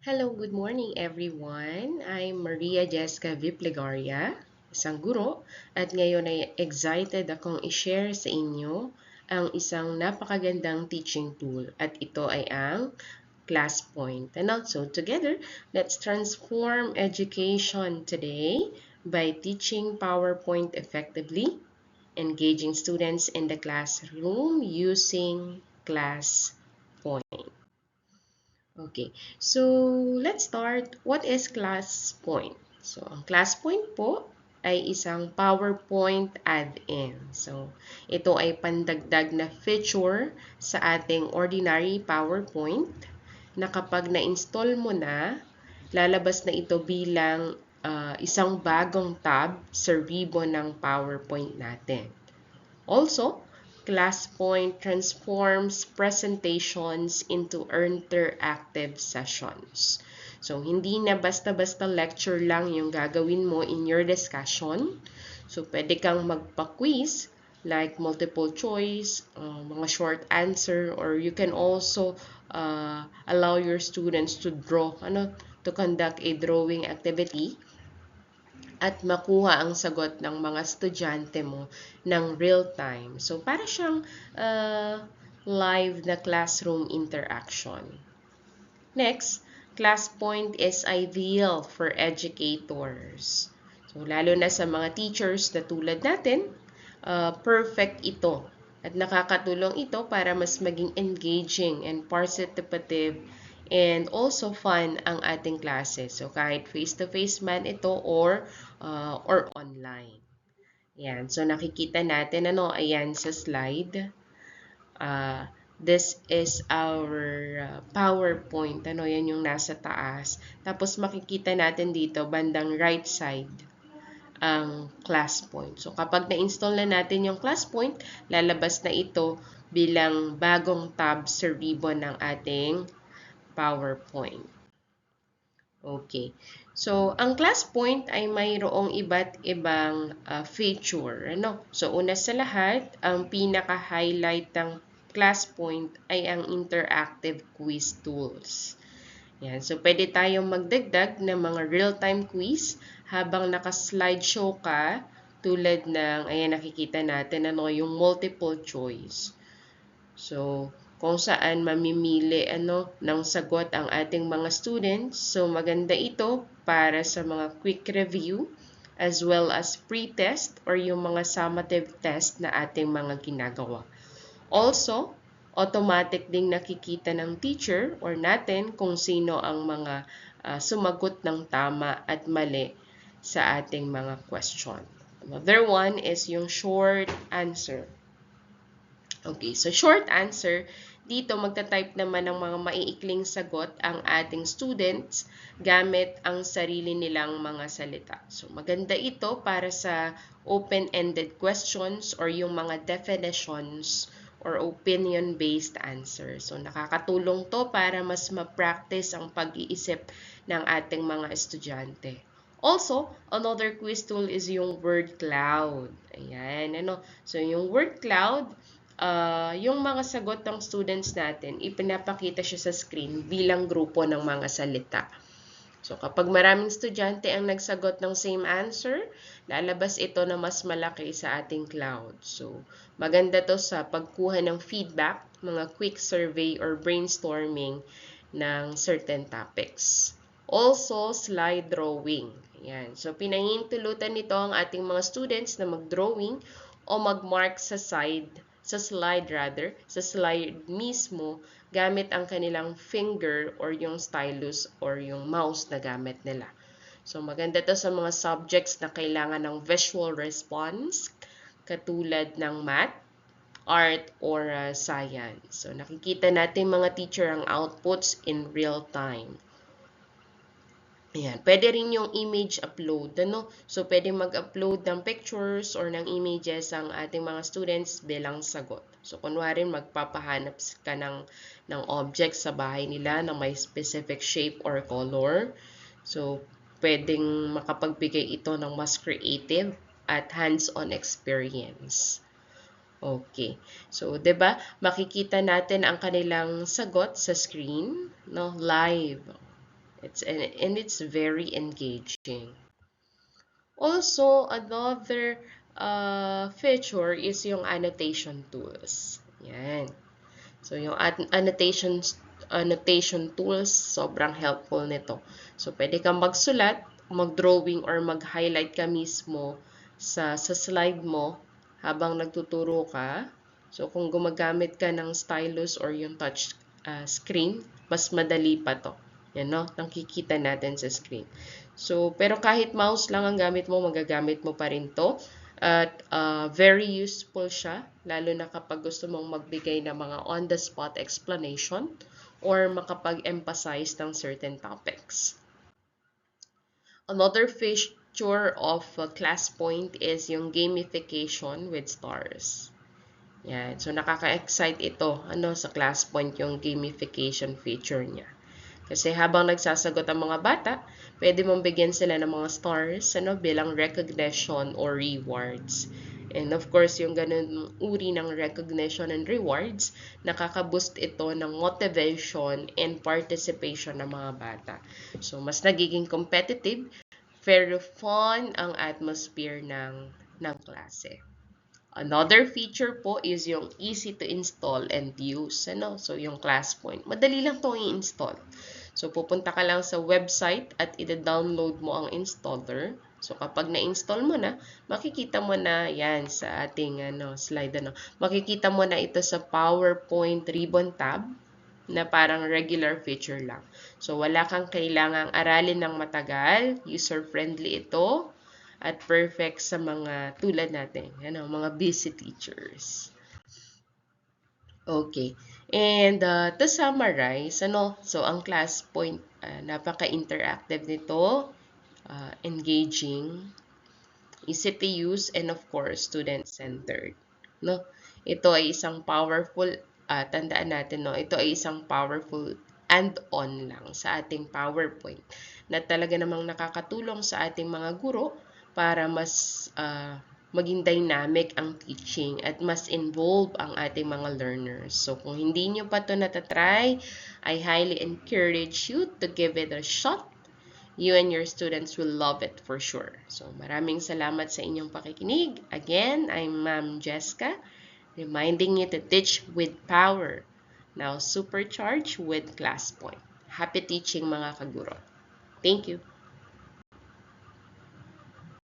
Hello, good morning everyone. I'm Maria Jessica Viplegaria, isang guro, at ngayon ay excited akong i-share sa inyo ang isang napakagandang teaching tool at ito ay ang ClassPoint. And also together, let's transform education today by teaching PowerPoint effectively, engaging students in the classroom using ClassPoint. Okay, so let's start. What is ClassPoint? So, ang ClassPoint po ay isang PowerPoint add-in. So, ito ay pandagdag na feature sa ating ordinary PowerPoint na kapag na-install mo na, lalabas na ito bilang uh, isang bagong tab sa ribbon ng PowerPoint natin. Also, ClassPoint transforms presentations into interactive sessions. So, hindi na basta-basta lecture lang yung gagawin mo in your discussion. So, pwede kang magpa-quiz like multiple choice, uh, mga short answer, or you can also uh, allow your students to draw, ano, to conduct a drawing activity at makuha ang sagot ng mga estudyante mo ng real time. So, para siyang uh, live na classroom interaction. Next, ClassPoint is ideal for educators. So, lalo na sa mga teachers na tulad natin, uh, perfect ito. At nakakatulong ito para mas maging engaging and participative and also fun ang ating klase. So, kahit face-to-face -face man ito or, uh, or online. Yan. So, nakikita natin, ano, ayan sa slide. Uh, this is our uh, PowerPoint. Ano, yan yung nasa taas. Tapos, makikita natin dito, bandang right side, ang class point. So, kapag na-install na natin yung class point, lalabas na ito bilang bagong tab sa ribbon ng ating PowerPoint. Okay. So, ang class point ay mayroong iba't ibang uh, feature. Ano? So, una sa lahat, ang pinaka-highlight ng class point ay ang interactive quiz tools. Yan. So, pwede tayong magdagdag ng mga real-time quiz habang naka-slideshow ka tulad ng, ayan nakikita natin, ano, yung multiple choice. So, kung saan mamimili ano ng sagot ang ating mga students. So maganda ito para sa mga quick review as well as pre-test or yung mga summative test na ating mga ginagawa. Also, automatic ding nakikita ng teacher or natin kung sino ang mga uh, sumagot ng tama at mali sa ating mga question. Another one is yung short answer. Okay, so short answer, dito magta-type naman ng mga maiikling sagot ang ating students gamit ang sarili nilang mga salita. So maganda ito para sa open-ended questions or yung mga definitions or opinion-based answers. So nakakatulong to para mas ma-practice ang pag-iisip ng ating mga estudyante. Also, another quiz tool is yung word cloud. Ayan, ano? So, yung word cloud, uh, yung mga sagot ng students natin, ipinapakita siya sa screen bilang grupo ng mga salita. So, kapag maraming estudyante ang nagsagot ng same answer, lalabas ito na mas malaki sa ating cloud. So, maganda to sa pagkuha ng feedback, mga quick survey or brainstorming ng certain topics. Also, slide drawing. Yan. So, pinahintulutan nito ang ating mga students na mag-drawing o mag-mark sa side sa slide rather, sa slide mismo, gamit ang kanilang finger or yung stylus or yung mouse na gamit nila. So, maganda to sa mga subjects na kailangan ng visual response, katulad ng math, art, or uh, science. So, nakikita natin mga teacher ang outputs in real time. Ayan. Pwede rin yung image upload. Ano? So, pwede mag-upload ng pictures or ng images ang ating mga students bilang sagot. So, kunwari magpapahanap ka ng, ng object sa bahay nila na may specific shape or color. So, pwedeng makapagbigay ito ng mas creative at hands-on experience. Okay. So, 'di ba? Makikita natin ang kanilang sagot sa screen, no? Live. It's and, it's very engaging. Also, another uh, feature is yung annotation tools. Yan. So, yung annotation, annotation tools, sobrang helpful nito. So, pwede kang magsulat, mag-drawing, or mag-highlight ka mismo sa, sa slide mo habang nagtuturo ka. So, kung gumagamit ka ng stylus or yung touch uh, screen, mas madali pa to. Yan, no? Nakikita natin sa screen. So, pero kahit mouse lang ang gamit mo, magagamit mo pa rin to. At uh, very useful siya, lalo na kapag gusto mong magbigay ng mga on-the-spot explanation or makapag-emphasize ng certain topics. Another feature of uh, ClassPoint is yung gamification with stars. Yan. So, nakaka-excite ito ano, sa ClassPoint yung gamification feature niya. Kasi habang nagsasagot ang mga bata, pwede mong bigyan sila ng mga stars ano, bilang recognition or rewards. And of course, yung ganun uri ng recognition and rewards, nakaka-boost ito ng motivation and participation ng mga bata. So, mas nagiging competitive, very fun ang atmosphere ng, ng klase. Another feature po is yung easy to install and use. Ano? So, yung class point. Madali lang itong i-install. So, pupunta ka lang sa website at i-download mo ang installer. So, kapag na-install mo na, makikita mo na yan sa ating ano, slide. Ano, makikita mo na ito sa PowerPoint ribbon tab na parang regular feature lang. So, wala kang kailangang aralin ng matagal. User-friendly ito at perfect sa mga tulad natin, ano, mga busy teachers. Okay. And uh, to summarize, ano, so ang class point, uh, napaka-interactive nito, uh, engaging, easy to use, and of course, student-centered. No? Ito ay isang powerful, uh, tandaan natin, no? ito ay isang powerful and-on lang sa ating PowerPoint na talaga namang nakakatulong sa ating mga guro para mas uh, maging dynamic ang teaching at mas involve ang ating mga learners. So, kung hindi nyo pa ito natatry, I highly encourage you to give it a shot. You and your students will love it for sure. So, maraming salamat sa inyong pakikinig. Again, I'm Ma'am Jessica, reminding you to teach with power. Now, supercharge with class point. Happy teaching mga kaguro. Thank you.